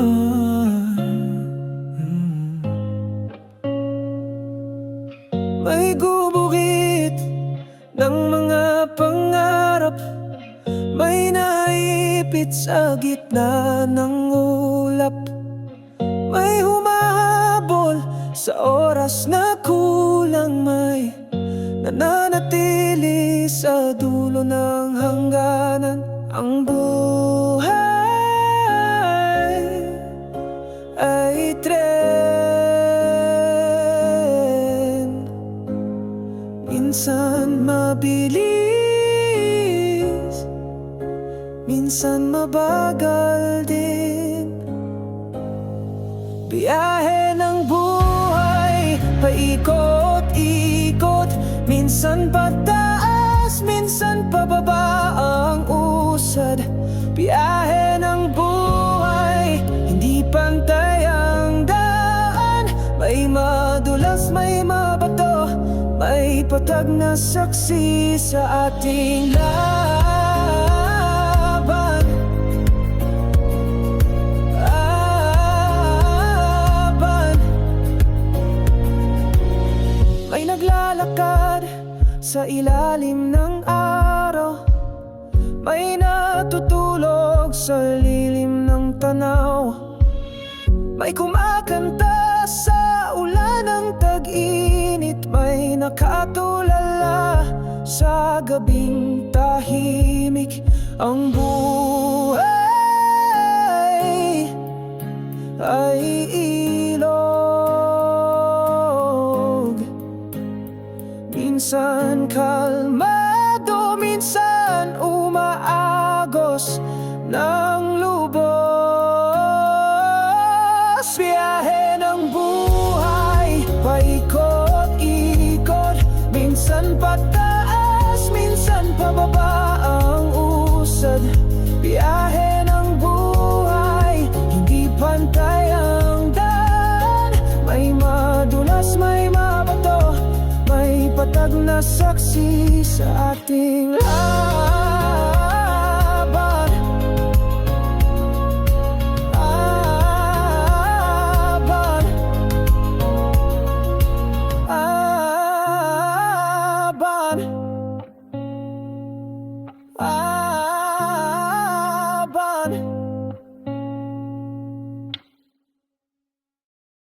hmm. May gubugit ng mga pangarap. May naipit sa gitna May humahabol sa oras na kulang May nananatili sa dulo ng hangganan. Ang buhay Minsan mabilis. Minsan mabagal din. Biyahe ng buhay Paikot-ikot Minsan pataas Minsan pababa ang usad. Biyahe ng buhay Hindi pantay ang daan. May madulas, may mabato May patag na saksi sa ating laban. Laban. May naglalakad sa ilalim ng araw. May natutulog sa lilim ng tanaw. May kumakanta sa ulan ng tag-init May nakatulala sa gabing tahimik Ang buhay ay ilog. Minsan kalmado, usad Biyahe buhay, hindi pantay ang daan. Madulas, may mabato may patag na saksi sa ating lahat